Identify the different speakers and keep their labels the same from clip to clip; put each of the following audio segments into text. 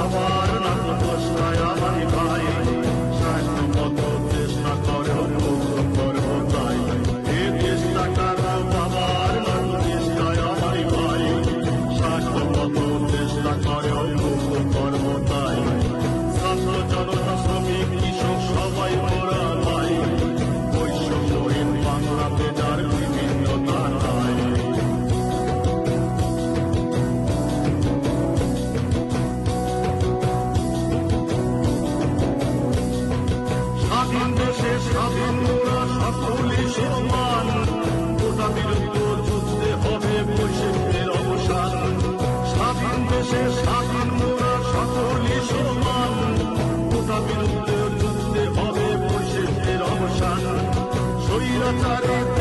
Speaker 1: আমার নাম পোষায় স্বাধীন দেশে স্বাধীন মোরা সকলে সমান। গোটা বিরুদ্ধ যুদ্ধে হবে বৈষম্যের অবসান। স্বাধীন দেশে স্বাধীন মোরা সকলে সমান। গোটা বিরুদ্ধে যুদ্ধে হবে বৈষম্যের অবসান। স্বৈরাচারের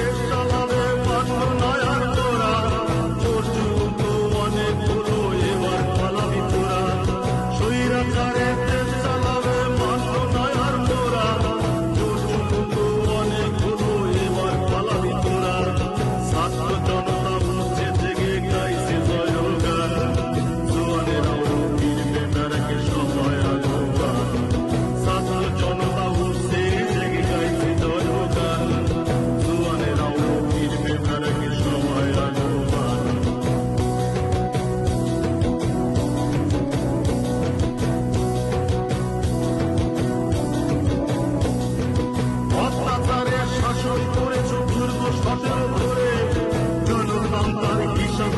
Speaker 1: সচল করে চলুন আমরা কৃষক